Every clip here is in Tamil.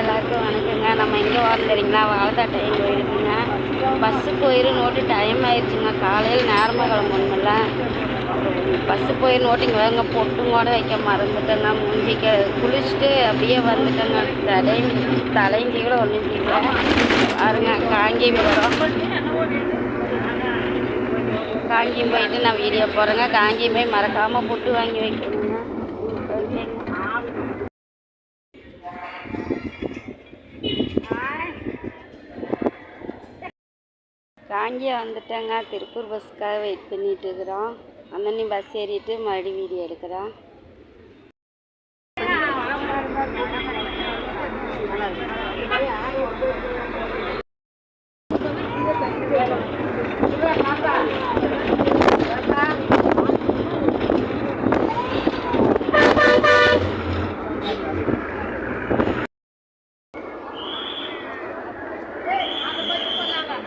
எல்லாருக்கும் வணக்கங்க. நம்ம எங்கே வரோம் தெரியுங்களா? வாழத்தாட்டையும் போயிருக்குங்க. பஸ்ஸு போயிரு நோட்டு டைம் ஆயிடுச்சுங்க. காலையில் நேரமாக கிளம்பணுமில்ல பஸ்ஸு போயிரு இங்கே வேங்க பொட்டும் கூட வைக்க மறந்துட்டேங்க. மூஞ்சிக்க குளிச்சுட்டு அப்படியே வந்துட்டேங்க. தலையும் தலைஞ்சி கூட ஒன்றும் பாருங்க காங்கேயம் வரோம் காங்கியம் போயிட்டு நான் வீடியோ போகிறேங்க காங்கியம் போய் மறக்காமல் புட்டு வாங்கி வைக்கணும். காங்கியம் வந்துட்டேங்க. திருப்பூர் பஸ்ஸுக்காக வெயிட் பண்ணிட்டு இருக்கிறோம் அந்தன்னி பஸ் ஏறிட்டு மறுபடியும் வீடியோ எடுக்கிறோம்.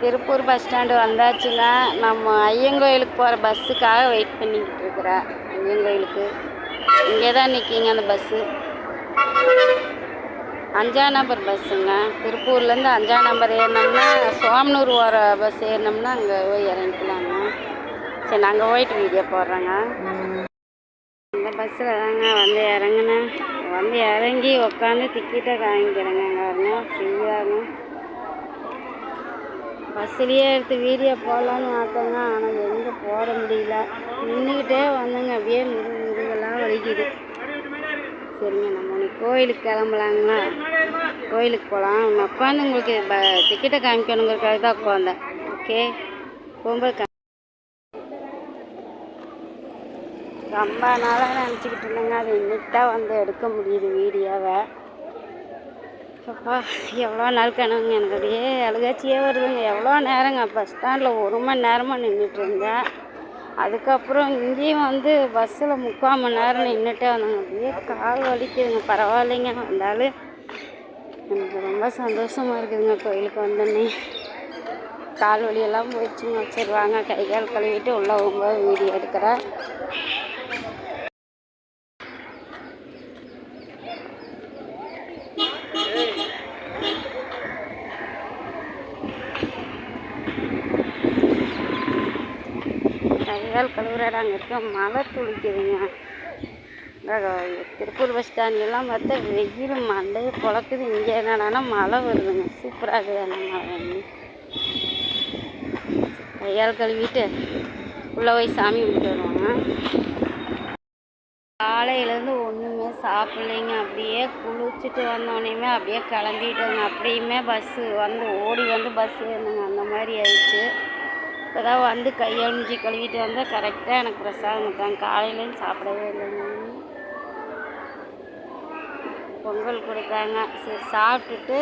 திருப்பூர் பஸ் ஸ்டாண்டு வந்தாச்சுங்க நம்ம ஐயங்கோயிலுக்கு போகிற பஸ்ஸுக்காக வெயிட் பண்ணிக்கிட்டு இருக்கிறேன் ஐயங்கோயிலுக்கு. இங்கே தான் நிற்கிங்க அந்த பஸ்ஸு. அஞ்சாம் நம்பர் பஸ்ஸுங்க. திருப்பூர்லேருந்து அஞ்சாம் நம்பர் ஏறினோம்னா சோமனூர் வர பஸ் ஏறினோம்னா அங்கே போய் இறங்கிக்கலாங்க. சரி நாங்கள் போயிட்டு வீடியோ போடுறோங்க. இந்த பஸ்ஸில் தாங்க வந்து இறங்குனேன். வந்து இறங்கி உட்காந்து டிக்கெட்டை வாங்கிக்கிறேங்க அங்கே வரணும் ஃப்ரீயாகும் பஸ்ஸுலேயே எடுத்து வீடியோ போடலான்னு பார்த்தோங்க ஆனால் எங்கே போட முடியல. நின்றுக்கிட்டே வந்தேங்க அப்படியே முருகு முருகெல்லாம் வலிக்குது. சரிங்க நம்ம இன்னைக்கு கோயிலுக்கு கிளம்பலாங்களா? கோயிலுக்கு போகலாம் நான் உட்காந்து உங்களுக்கு ப டிக்கெட்டை காமிக்கணுங்கிறதுக்காக தான் உட்காந்தேன். ஓகே போகும்போது ரொம்ப நாளாக நினச்சிக்கிட்டு இருந்தேங்க அது இன்னைக்கு தான் வந்து எடுக்க முடியுது வீடியோவை. அப்பா எவ்வளோ நாள் கனவுங்க. எனக்கு அப்படியே அழுகாச்சியே வருதுங்க. எவ்வளோ நேரங்க பஸ் ஸ்டாண்டில் ஒரு மணி நேரமாக நின்றுட்டு இருந்தேன். அதுக்கப்புறம் இங்கேயும் வந்து பஸ்ஸில் முக்கால் மணி நேரம் நின்றுட்டே வந்தாங்க அப்படியே கால் வலிக்குதுங்க. பரவாயில்லைங்க. வந்தாலும் எனக்கு ரொம்ப சந்தோஷமாக இருக்குதுங்க கோயிலுக்கு வந்தோடனே கால் வலியெல்லாம் போயிடுச்சுங்க. சரி வாங்க. கை கால் கழுவிட்டு உள்ளே போகும்போது வீடியோ எடுக்கிறேன். கைகால் கழுவுறாரு இருக்க மழை துளிக்குதுங்க திருப்பூர் பஸ் ஸ்டாண்ட்லாம் பார்த்தா வெயில் மண்டையை பொழக்குது. இங்கே என்னடானா மழை வருதுங்க. சூப்பராக இருக்குது அந்த மழை. கையால் கழுவிட்டு உள்ளே போய் சாமி கும்பிட்டு வருவாங்க. காலையிலேருந்து ஒன்றுமே சாப்பிட்லைங்க. அப்படியே குளிச்சுட்டு வந்தோடனேயுமே அப்படியே கிளம்பிட்டோங்க. அப்படியுமே பஸ்ஸு வந்து ஓடி வந்து பஸ் ஏறணுங்க அந்த மாதிரி ஆயிடுச்சு. இப்போ தான் வந்து கையொழிஞ்சி கழுவிட்டு வந்தால் கரெக்டாக எனக்கு பிரசாதம் கொடுத்தாங்க. காலையிலேயும் சாப்பிடவே இல்லைங்க பொங்கல் கொடுத்தாங்க. சரி சாப்பிட்டுட்டு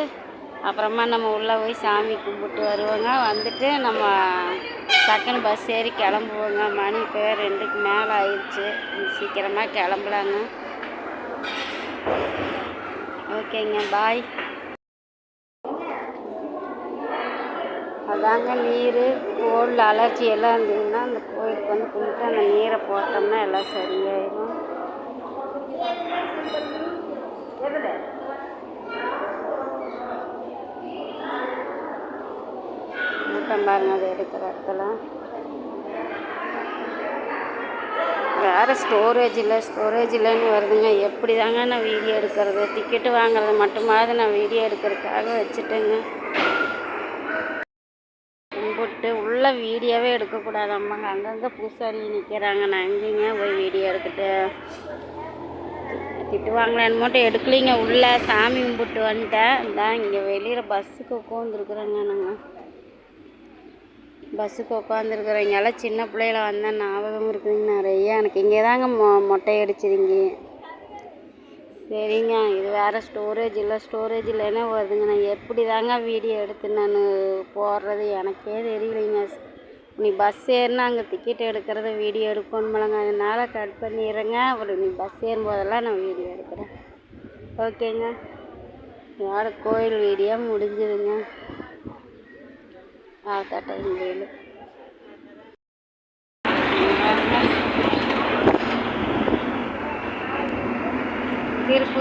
அப்புறமா நம்ம உள்ளே போய் சாமி கும்பிட்டு வருவோங்க. வந்துட்டு நம்ம டக்குன்னு பஸ் ஏறி கிளம்புவோங்க. மணி இப்போ ரெண்டுக்கு மேலே ஆயிடுச்சு. சீக்கிரமாக கிளம்பலாங்க. ஓகேங்க பாய் அதாங்க நீர் கோல்டு அலர்ஜி எல்லாம் இருந்ததுன்னா அந்த கோயிலுக்கு வந்து கும்பிட்டு அந்த நீரை போட்டோம்னா எல்லாம் சரியாயிடும் கூட்டம் பாருங்க அது எடுக்கிற இடத்துல. வேறு ஸ்டோரேஜ் இல்லை ஸ்டோரேஜ் இல்லைன்னு வருதுங்க. எப்படி தாங்க நான் வீடியோ எடுக்கிறது? டிக்கெட்டு வாங்குறது மட்டுமாவது நான் வீடியோ எடுக்கிறதுக்காக வச்சுட்டேங்க. ஃபுல்லாக வீடியோவே எடுக்கக்கூடாது. அம்மாங்க அங்கங்கே பூசாரி நிற்கிறாங்க நான் எங்கேங்க போய் வீடியோ எடுத்துட்டு திட்டுவாங்களேன்னு மட்டும் எடுக்கலைங்க. உள்ளே சாமி கும்பிட்டு வந்துட்டேன். இதான் இங்கே வெளியில் பஸ்ஸுக்கு உட்காந்துருக்குறேங்க நாங்கள் பஸ்ஸுக்கு உட்காந்துருக்குறோம் இங்கெல்லாம் சின்ன பிள்ளையில வந்தால் ஞாபகம் இருக்குதுங்க நிறைய. எனக்கு இங்கே தாங்க மொ மொட்டை அடிச்சிருங்க சரிங்க இது வேறு ஸ்டோரேஜ் இல்லை ஸ்டோரேஜ் இல்லைன்னா வருதுங்க நான் எப்படி தாங்க வீடியோ எடுத்து நான் போடுறது? எனக்கே தெரியலைங்க. நீ பஸ் ஏறினா அங்கே டிக்கெட் எடுக்கிறத வீடியோ எடுக்கணுமிலங்க அதனால் கட் பண்ணிடுறேங்க. அப்புறம் நீ பஸ் ஏறும்போதெல்லாம் நான் வீடியோ எடுக்கிறேன். ஓகேங்க. யார் கோயில் வீடியோ முடிஞ்சுதுங்க. ஆத்தாட்டம் கோயில்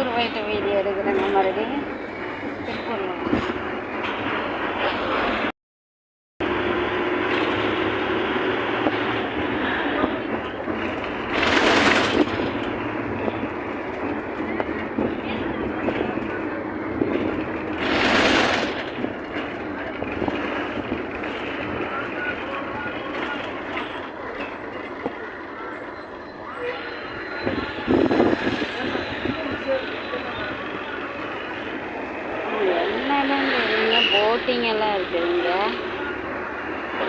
திருப்பூர் போயிட்டு வீடியோ எடுக்கிறேங்க மறுபடியும். போட்டிங் எல்லாம் இருக்குதுங்க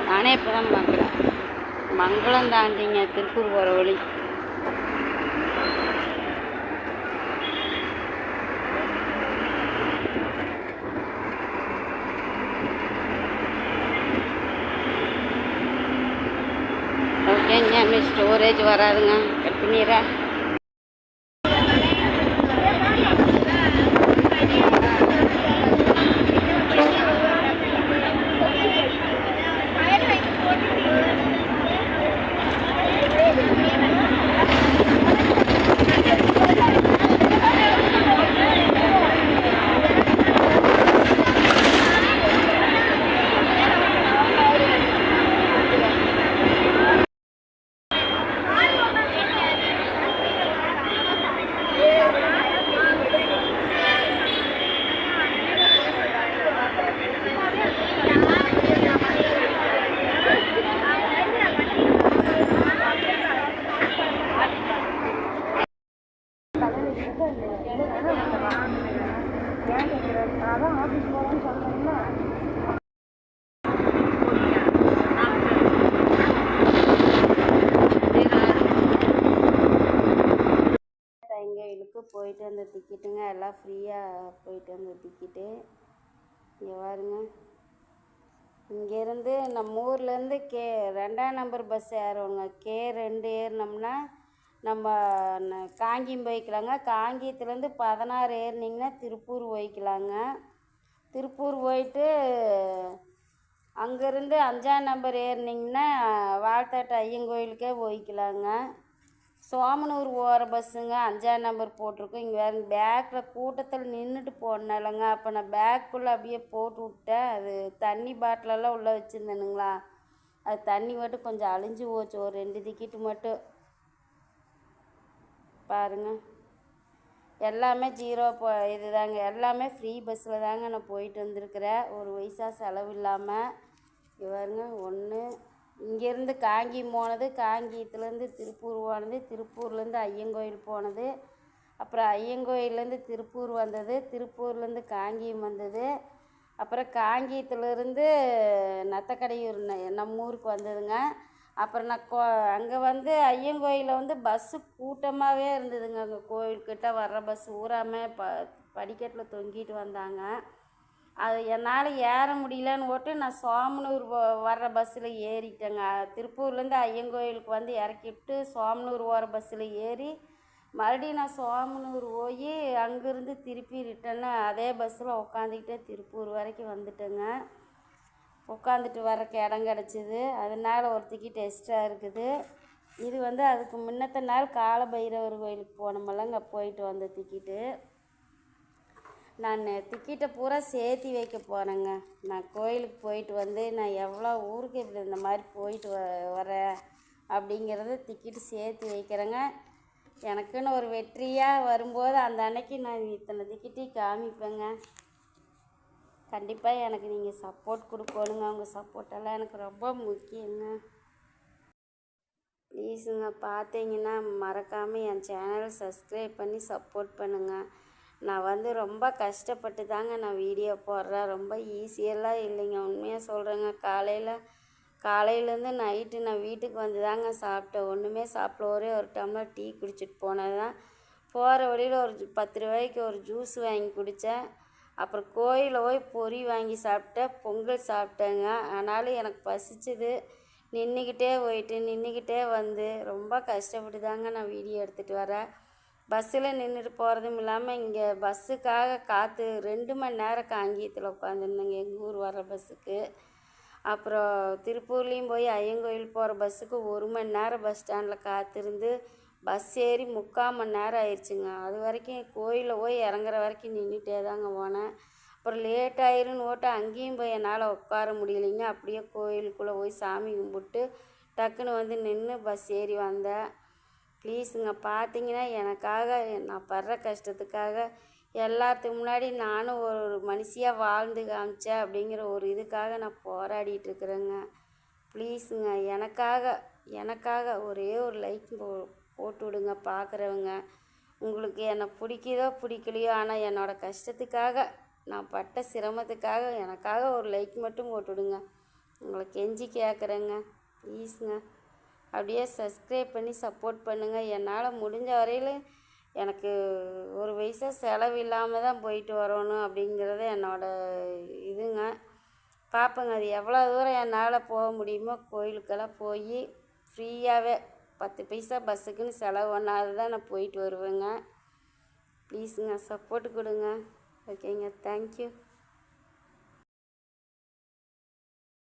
நானே இப்போ தான் பார்க்குறேன் மங்களம் தாண்டிங்க திருப்பூர் போகிற வழி. ஓகேங்க இன்னும் ஸ்டோரேஜ் வராதுங்க. கட் பண்ணிடுறேன். போயிட்டு வந்த டிக்கெட்டுங்க எல்லாம் ஃப்ரீயாக போயிட்டு வந்த டிக்கெட்டு இங்கே பாருங்க. இங்கேருந்து நம்ம ஊர்லேருந்து கே ரெண்டாம் நம்பர் பஸ் ஏறணுங்க கே ரெண்டு ஏறினோம்னா நம்ம காங்கியம் போய்க்கலாங்க. காங்கியத்துலேருந்து பதினாறு ஏறினீங்கன்னா திருப்பூர் போய்க்கலாங்க. திருப்பூர் போயிட்டு அங்கேருந்து அஞ்சாம் நம்பர் ஏறினீங்கன்னா வாழ்த்தாட்டு ஐயங்கோயிலுக்கே போய்க்கலாங்க. சோமனூர் ஓர பஸ்ஸுங்க அஞ்சாம் நம்பர் போட்டிருக்கோம். இங்கே வேறு பேக்கில் கூட்டத்தில் நின்றுட்டு போனேன்லங்க. அப்போ நான் பேக்குள்ளே அப்படியே போட்டு விட்டேன். அது தண்ணி பாட்டிலெல்லாம் உள்ளே வச்சுருந்தேனுங்களா. அது தண்ணி மட்டும் கொஞ்சம் அழிஞ்சு போச்சு. ஒரு ரெண்டு திக்கிட்டு மட்டும். பாருங்க. எல்லாமே ஜீரோ போ இதுதாங்க. எல்லாமே ஃப்ரீ பஸ்ஸில் தாங்க நான் போயிட்டு வந்திருக்கிறேன். ஒரு வயசாக செலவு இல்லாமல் இவருங்க பாருங்க. ஒன்று இங்கேருந்து காங்கேயம் போனது காங்கேயத்துலேருந்து திருப்பூர் போனது திருப்பூர்லேருந்து ஐயங்கோயில் போனது. அப்புறம் ஐயங்கோயிலேருந்து திருப்பூர் வந்தது திருப்பூர்லேருந்து காங்கேயம் வந்தது. அப்புறம் காங்கேயத்துலேருந்து நத்தக்கடையூர் ந- நம்ம ஊருக்கு வந்ததுங்க. அப்புறம் நான் கோ அங்கே வந்து ஐயங்கோயிலில் வந்து பஸ்ஸு கூட்டமாகவே இருந்ததுங்க. அங்கே கோயில்கிட்ட வர்ற பஸ் ஊறாமல் ப படிக்கட்டில் தொங்கிட்டு வந்தாங்க. அது என்னால் ஏற முடியலன்னு போட்டு நான் சோமனூர் வர்ற பஸ்ஸில் ஏறிட்டேங்க. திருப்பூர்லேருந்து ஐயங்கோயிலுக்கு வந்து இறக்கிவிட்டு சோமனூர் போகிற பஸ்ஸில் ஏறி மறுபடியும் நான் சோமனூர் போய் அங்கேருந்து திருப்பி ரிட்டன்னு அதே பஸ்ஸில் உக்காந்துக்கிட்டே திருப்பூர் வரைக்கும் வந்துட்டேங்க. உட்காந்துட்டு வரக்கு இடம் கிடச்சிது. அதனால் ஒரு டிக்கெட் எக்ஸ்ட்ரா இருக்குது. இது வந்து அதுக்கு முன்னத்த நாள் கால பைரவர் கோயிலுக்கு போனோமெல்லாம் போயிட்டு வந்த டிக்கெட்டு நான் டிக்கெட்டை பூரா சேர்த்தி வைக்க போகிறேங்க நான் கோயிலுக்கு போயிட்டு வந்து நான் எவ்வளோ ஊருக்கு இப்படி இந்த மாதிரி போயிட்டு வ வரேன் அப்படிங்கிறத டிக்கெட்டு சேர்த்து வைக்கிறேங்க. எனக்குன்னு ஒரு வெற்றியாக வரும்போது அந்த அன்னைக்கு நான் இத்தனை டிக்கெட்டையும் காமிப்பேங்க. கண்டிப்பாக எனக்கு நீங்கள் சப்போர்ட் கொடுக்கணுங்க. உங்கள் சப்போர்ட்டெல்லாம் எனக்கு ரொம்ப முக்கியங்க. ப்ளீஸுங்க பார்த்தீங்கன்னா மறக்காமல் என் சேனலை சப்ஸ்கிரைப் பண்ணி சப்போர்ட் பண்ணுங்கள் நான் வந்து ரொம்ப கஷ்டப்பட்டு தாங்க நான் வீடியோ போடுறேன். ரொம்ப ஈஸியெல்லாம் இல்லைங்க. உண்மையாக சொல்கிறேங்க காலையில் காலையிலேருந்து நைட்டு நான் வீட்டுக்கு வந்து தாங்க சாப்பிட்டேன். ஒன்றுமே சாப்பிட ஒரே ஒரு டம்ளர் டீ குடிச்சிட்டு போனது தான் போகிற வழியில் ஒரு பத்து ரூபாய்க்கு ஒரு ஜூஸ் வாங்கி குடித்தேன் அப்புறம் கோயிலில் போய் பொரி வாங்கி சாப்பிட்டேன். பொங்கல் சாப்பிட்டேங்க. ஆனாலும் எனக்கு பசிச்சுது. நின்றுக்கிட்டே போயிட்டு நின்றுக்கிட்டே வந்து. ரொம்ப கஷ்டப்பட்டு தாங்க நான் வீடியோ எடுத்துகிட்டு வரேன். பஸ்ஸில் நின்றுட்டு போகிறதும் இல்லாமல் இங்கே பஸ்ஸுக்காக காற்று ரெண்டு மணி நேரம் காங்கியத்தில் உட்காந்துருந்தேங்க எங்கள் ஊர் வர பஸ்ஸுக்கு. அப்புறம் திருப்பூர்லேயும் போய் ஐயங்கோயில் போகிற பஸ்ஸுக்கு ஒரு மணி நேரம் பஸ் ஸ்டாண்டில் காத்திருந்து பஸ் ஏறி முக்கால் மணி நேரம் ஆயிடுச்சுங்க அது வரைக்கும் கோயிலில் போய் இறங்குற வரைக்கும் நின்றுட்டே தாங்க போனேன். அப்புறம் லேட் ஆயிருன்னு ஓட்ட அங்கேயும் போய் என்னால் உட்கார முடியலைங்க. அப்படியே கோயிலுக்குள்ளே போய் சாமி கும்பிட்டு டக்குன்னு வந்து நின்று பஸ் ஏறி வந்தேன். ப்ளீஸுங்க பார்த்தீங்கன்னா எனக்காக நான் படுற கஷ்டத்துக்காக எல்லாத்துக்கு முன்னாடி நானும் ஒரு ஒரு மனுஷியாக வாழ்ந்து காமிச்சேன் அப்படிங்கிற ஒரு இதுக்காக நான் போராடிட்டு இருக்கிறேங்க. ப்ளீஸுங்க எனக்காக எனக்காக ஒரே ஒரு லைக் போ போட்டு விடுங்க பார்க்குறவங்க. உங்களுக்கு என்னை பிடிக்குதோ பிடிக்கலையோ ஆனால் என்னோடய கஷ்டத்துக்காக நான் பட்ட சிரமத்துக்காக எனக்காக ஒரு லைக் மட்டும் போட்டு விடுங்க. உங்களை கெஞ்சி கேட்குறேங்க. ப்ளீஸுங்க. அப்படியே சப்ஸ்கிரைப் பண்ணி சப்போர்ட் பண்ணுங்கள் என்னால் முடிஞ்ச வரையில் எனக்கு ஒரு வயசாக செலவு இல்லாமல் தான் போயிட்டு வரணும் அப்படிங்கிறது என்னோடய இதுங்க. பார்ப்பேங்க அது எவ்வளோ தூரம் என்னால் போக முடியுமோ கோயிலுக்கெல்லாம் போய் ஃப்ரீயாகவே பத்து பைசா பஸ்ஸுக்குன்னு செலவு பண்ணாது தான் நான் போயிட்டு வருவேங்க. ப்ளீஸுங்க சப்போர்ட் கொடுங்க. ஓகேங்க தேங்க்யூ